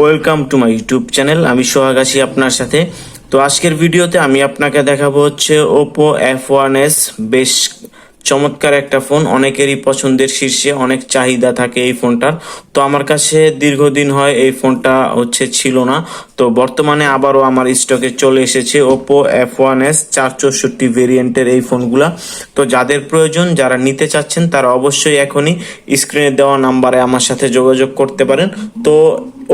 Welcome to my YouTube channel আমি সোহাগ আছি আপনার সাথে। তো আজকের ভিডিওতে আমি আপনাকে দেখাবো হচ্ছে ওপো এফ ওয়ান এস বেশ চমৎকার একটা ফোন। অনেকেরই পছন্দের শীর্ষে অনেক চাহিদা থাকে এই ফোনটার। তো আমার কাছে দীর্ঘদিন হয় এই ফোনটা হচ্ছে ছিল না। তো বর্তমানে আবারও আমার স্টকে চলে এসেছে ওপো এফ ওয়ান এস চার চৌষট্টি ভেরিয়েন্টের এই ফোনগুলা। তো যাদের প্রয়োজন, যারা নিতে চাচ্ছেন, তারা অবশ্যই এখনই স্ক্রিনে দেওয়া নাম্বারে আমার সাথে যোগাযোগ করতে পারেন। তো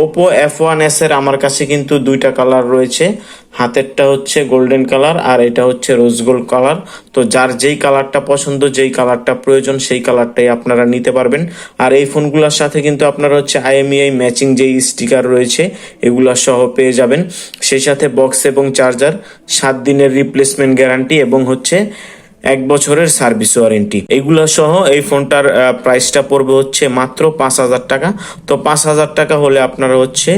ওপো এফ ওয়ান এস এর আমার কাছে কিন্তু দুইটা কালার রয়েছে। হাতেরটা হচ্ছে গোল্ডেন কালার আর এটা হচ্ছে রোজ গোল্ড কালার তো যার যেই কালারটা পছন্দ, যেই কালারটা প্রয়োজন, সেই কালারটাই আপনারা নিতে পারবেন। আর এই ফোনগুলোর সাথে কিন্তু আপনারা হচ্ছে আইএমইআই ম্যাচিং যেই স্টিকার রয়েছে, এগুলা সহ পেয়ে যাবেন। সেই সাথে বক্স এবং চার্জার সাত দিনের রিপ্লেসমেন্ট গ্যারান্টি এবং হচ্ছে এক বছরের সার্ভিস ওয়ারেন্টি। এগুলো সহ এই ফোনটার প্রাইসটা পড়বে হচ্ছে মাত্র পাঁচ হাজার টাকা। তো পাঁচ হাজার টাকা হলে আপনারা হচ্ছে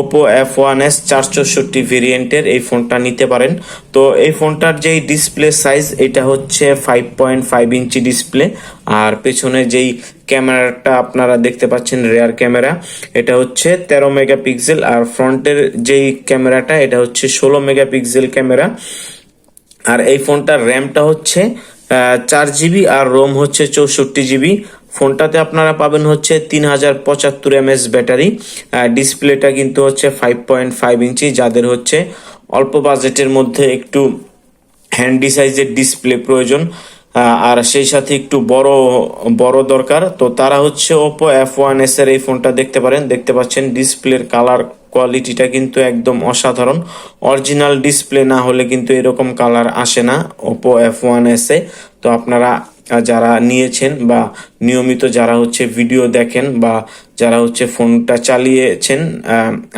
ওপো এফ ওয়ান এস চার চৌষট্টি ভেরিয়েন্টের এই ফোনটা নিতে পারেন। তো এই ফোনটার যেই ডিসপ্লে সাইজ এটা হচ্ছে five point five inch display আর পেছনে যেই ক্যামেরাটা আপনারা দেখতে পাচ্ছেন রেয়ার ক্যামেরা এটা হচ্ছে তেরো মেগাপিক্সেল। আর ফ্রন্টের যেই ক্যামেরাটা, এটা হচ্ছে ষোলো মেগাপিক্সেল ক্যামেরা। আর এই ফোনটার র্যামটা হচ্ছে চার জিবি আর রোম হচ্ছে চৌষট্টি জিবি। ফোনটাতে আপনারা পাবেন হচ্ছে তিন হাজার পঁচাত্তর এমএস ব্যাটারি। ডিসপ্লেটা কিন্তু হচ্ছে ফাইভ পয়েন্ট ফাইভ ইঞ্চি, যাদের হচ্ছে অল্প বাজেটের মধ্যে একটু হ্যান্ডি সাইজের ডিসপ্লে প্রয়োজন। আর সেই সাথে একটু বড় বড় দরকার। তো তারা হচ্ছে ওপো এফ ওয়ান এস এর এই ফোনটা দেখতে পারেন। দেখতে পাচ্ছেন ডিসপ্লের কালার কোয়ালিটিটা কিন্তু একদম অসাধারণ। অরিজিনাল ডিসপ্লে না হলে কিন্তু এরকম কালার আসে না ওপো এফ ওয়ান এস এ। তো আপনারা যারা নিয়েছেন বা নিয়মিত যারা হচ্ছে ভিডিও দেখেন বা যারা হচ্ছে ফোনটা চালিয়েছেন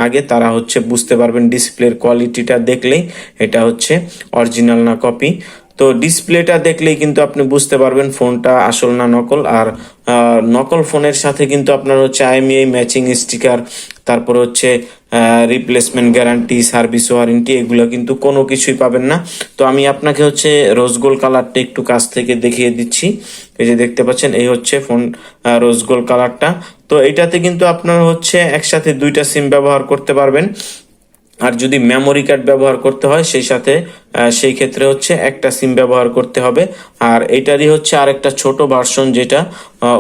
আগে তারা হচ্ছে বুঝতে পারবেন ডিসপ্লের কোয়ালিটিটা দেখলেই এটা হচ্ছে অরিজিনাল না কপি তো ডিসপ্লেটা দেখলেই কিন্তু আপনি বুঝতে পারবেন ফোনটা আসল না নকল। আর নকল ফোনের সাথে কিন্তু আপনার হচ্ছে আইএমইআই ম্যাচিং স্টিকার, তারপর হচ্ছে রিপ্লেসমেন্ট গ্যারান্টি সার্ভিস ওয়ারেন্টি এগুলো কিন্তু কোনো কিছুই পাবেন না। তো আমি আপনাকে হচ্ছে রোজ গোল্ড কালারটা একটু কাছ থেকে দেখিয়ে দিচ্ছি। এই যে দেখতে পাচ্ছেন, এই হচ্ছে ফোন রোজ গোল্ড কালারটা। তো এটাতে কিন্তু আপনারা হচ্ছে একসাথে দুইটা সিম ব্যবহার করতে পারবেন। আর যদি মেমোরি কার্ড ব্যবহার করতে হয়, সেই সাথে সেই ক্ষেত্রে হচ্ছে একটা সিম ব্যবহার করতে হবে। আর এটারই হচ্ছে আরেকটা ছোট ভার্সন যেটা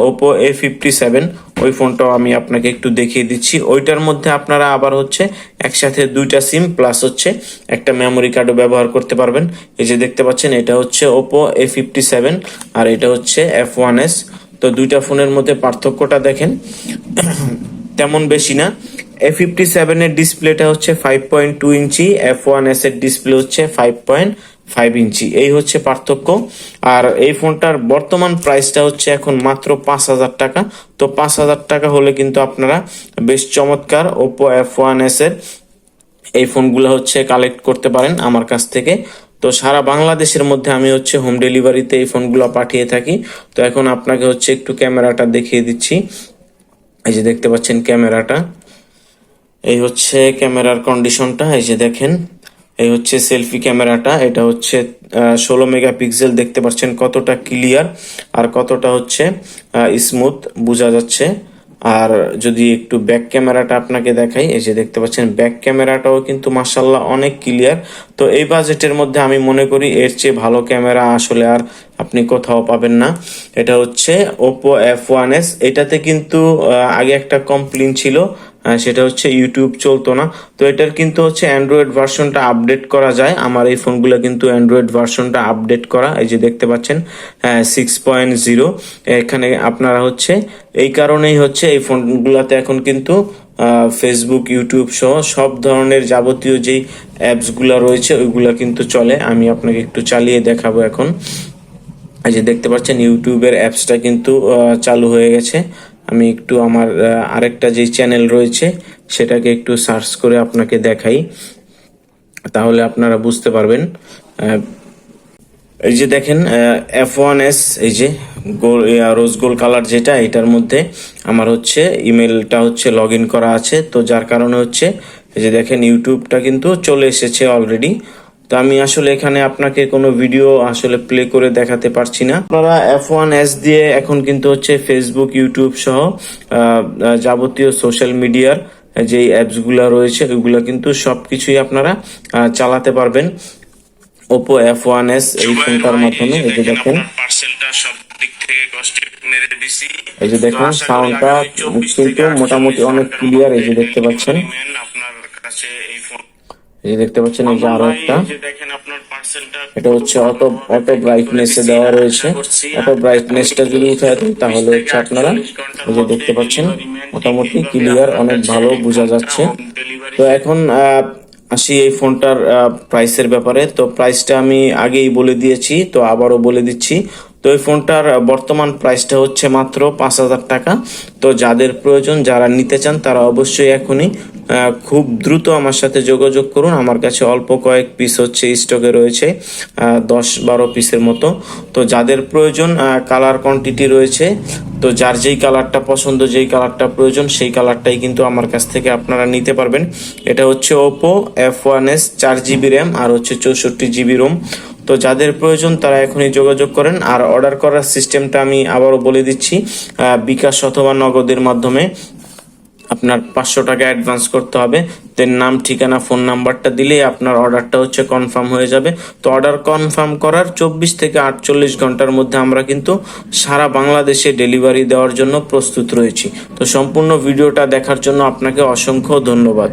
ওপো এ ফিফটি সেভেন ওই ফোনটাও আমি আপনাকে একটু দেখিয়ে দিচ্ছি। ওইটার মধ্যে আপনারা আবার হচ্ছে একসাথে দুইটা সিম প্লাস হচ্ছে একটা মেমোরি কার্ডও ব্যবহার করতে পারবেন। এই যে দেখতে পাচ্ছেন, এটা হচ্ছে ওপো এ ফিফটি সেভেন আর এটা হচ্ছে এফ ওয়ান এস তো দুইটা ফোনের মধ্যে পার্থক্যটা দেখেন। তেমন বেশি না। এ ফিফটি সেভেনের ডিসপ্লেটা হচ্ছে five point two inch F one S এর ডিসপ্লে হচ্ছে ফাইভ পয়েন্ট ফাইভ ইঞ্চি। এই হচ্ছে পার্থক্য। আর এই ফোনটার বর্তমান প্রাইসটা হচ্ছে এখন মাত্র পাঁচ হাজার টাকা। তো পাঁচ হাজার টাকা হলে কিন্তু আপনারা বেশ চমৎকার ওপো এফ ওয়ান এস এর এই ফোনগুলো হচ্ছে কালেক্ট করতে পারেন আমার কাছ থেকে। তো সারা বাংলাদেশের মধ্যে আমি হচ্ছে হোম ডেলিভারিতে এই ফোনগুলো পাঠিয়ে থাকি। তো এখন আপনাকে হচ্ছে একটু ক্যামেরাটা দেখিয়ে দিচ্ছি। এই যে দেখতে পাচ্ছেন ক্যামেরাটা। এই হচ্ছে ক্যামেরার কন্ডিশনটা, এই যে দেখেন। এই হচ্ছে সেলফি ক্যামেরাটা, এটা হচ্ছে ষোলো মেগাপিক্সেল দেখতে পাচ্ছেন কতটা ক্লিয়ার আর কতটা হচ্ছে স্মুথ বোঝা যাচ্ছে। আর যদি একটু ব্যাক ক্যামেরাটা আপনাকে দেখাই, এই যে দেখতে পাচ্ছেন ব্যাক ক্যামেরাটাও কিন্তু মাসাল্লাহ অনেক ক্লিয়ার। তো এই বাজেটের মধ্যে আমি মনে করি এর চেয়ে ভালো ক্যামেরা আসলে আর আপনি কোথাও পাবেন না। এটা হচ্ছে ওপো এফ ওয়ান এস এটাতে কিন্তু আগে একটা কমপ্লেন ছিল সেটা হচ্ছে ইউটিউব চলতো না। তো এটার কিন্তু হচ্ছে অ্যান্ড্রয়েড ভার্সনটা আপডেট করা যায়। আমার এই ফোনগুলো কিন্তু অ্যান্ড্রয়েড ভার্সনটা আপডেট করা। এই যে দেখতে পাচ্ছেন সিক্স পয়েন্ট জিরো এখানে আপনারা হচ্ছে, এই কারণেই হচ্ছে এই ফোনগুলোতে এখন কিন্তু ফেসবুক ইউটিউব সহ সব ধরনের যাবতীয় যেই অ্যাপসগুলো রয়েছে, ওইগুলো কিন্তু চলে। আমি আপনাকে একটু চালিয়ে দেখাবো এখন। এই যে দেখতে পাচ্ছেন ইউটিউবের অ্যাপসটা কিন্তু চালু হয়ে গেছে। আমি একটু আমার আরেকটা যে চ্যানেল রয়েছে, সেটাকে একটু সার্চ করে আপনাকে দেখাই। তাহলে আপনারা বুঝতে পারবেন। এই যে দেখেন এফ ওয়ান এস এই যে গোল রোজ গোল কালার যেটা, এটার মধ্যে আমার হচ্ছে ইমেলটা হচ্ছে লগ করা আছে। তো যার কারণে হচ্ছে, এই যে দেখেন ইউটিউবটা কিন্তু চলে এসেছে অলরেডি তো আমি আসলে এখানে আপনাকে কোনো ভিডিও আসলে প্লে করে দেখাতে পারছি না। আপনারা এফ ওয়ান এস দিয়ে এখন কিন্তু হচ্ছে ফেসবুক ইউটিউব সহ যাবতীয় সোশ্যাল মিডিয়ার যে অ্যাপসগুলো রয়েছে ওইগুলো কিন্তু সবকিছুই আপনারা আহ, চালাতে পারবেন। ওপো এফ ওয়ান এস এই ফোনটার মাধ্যমে। এই যে দেখেন সব এই যে দেখুন সাউন্ডটা কিন্তু মোটামুটি অনেক ক্লিয়ার এই যে দেখতে পাচ্ছেন আপনার কাছে এই ফোন এই দেখতে পাচ্ছেন এই যে আরও একটা। এটা হচ্ছে অটো অটো ব্রাইটনেস এ দেওয়া রয়েছে। অটো ব্রাইটনেস টা যদি উঠায় দেন তাহলে হচ্ছে আপনারা এই যে দেখতে পাচ্ছেন মোটামুটি ক্লিয়ার অনেক ভালো বোঝা যাচ্ছে। তো এখন আহ, আসি এই ফোনটার প্রাইসের ব্যাপারে। তো প্রাইসটা আমি আগেই বলে দিয়েছি তো আবারও বলে দিচ্ছি। তো এই ফোনটার বর্তমান প্রাইসটা হচ্ছে মাত্র পাঁচ হাজার টাকা। তো যাদের প্রয়োজন, যারা নিতে চান, তারা অবশ্যই এখনই খুব দ্রুত আমার সাথে যোগাযোগ করুন। আমার কাছে অল্প কয়েক পিস হচ্ছে স্টকে রয়েছে দশ বারো পিসের মতো। তো যাদের প্রয়োজন কালার কোয়ান্টিটি রয়েছে, তো যার যেই কালারটা পছন্দ, যেই কালারটা প্রয়োজন, সেই কালারটাই কিন্তু আমার কাছ থেকে আপনারা নিতে পারবেন। এটা হচ্ছে ওপো এফ ওয়ান এস চার জিবি র্যাম আর হচ্ছে চৌষট্টি জিবি রোম তো যাদের প্রয়োজন তারা এখনই যোগাযোগ করেন, আর অর্ডার করার সিস্টেমটা আমি আবারও বলে দিচ্ছি বিকাশ অথবা নগদের মাধ্যমে আপনার পাঁচশো টাকা অ্যাডভান্স করতে হবে। দেন নাম, ঠিকানা ফোন নাম্বারটা দিলেই আপনার অর্ডারটা হচ্ছে কনফার্ম হয়ে যাবে। তো অর্ডার কনফার্ম করার চব্বিশ থেকে আটচল্লিশ ঘণ্টার মধ্যে আমরা কিন্তু সারা বাংলাদেশে ডেলিভারি দেওয়ার জন্য প্রস্তুত রয়েছি। তো সম্পূর্ণ ভিডিওটা দেখার জন্য আপনাকে অসংখ্য ধন্যবাদ।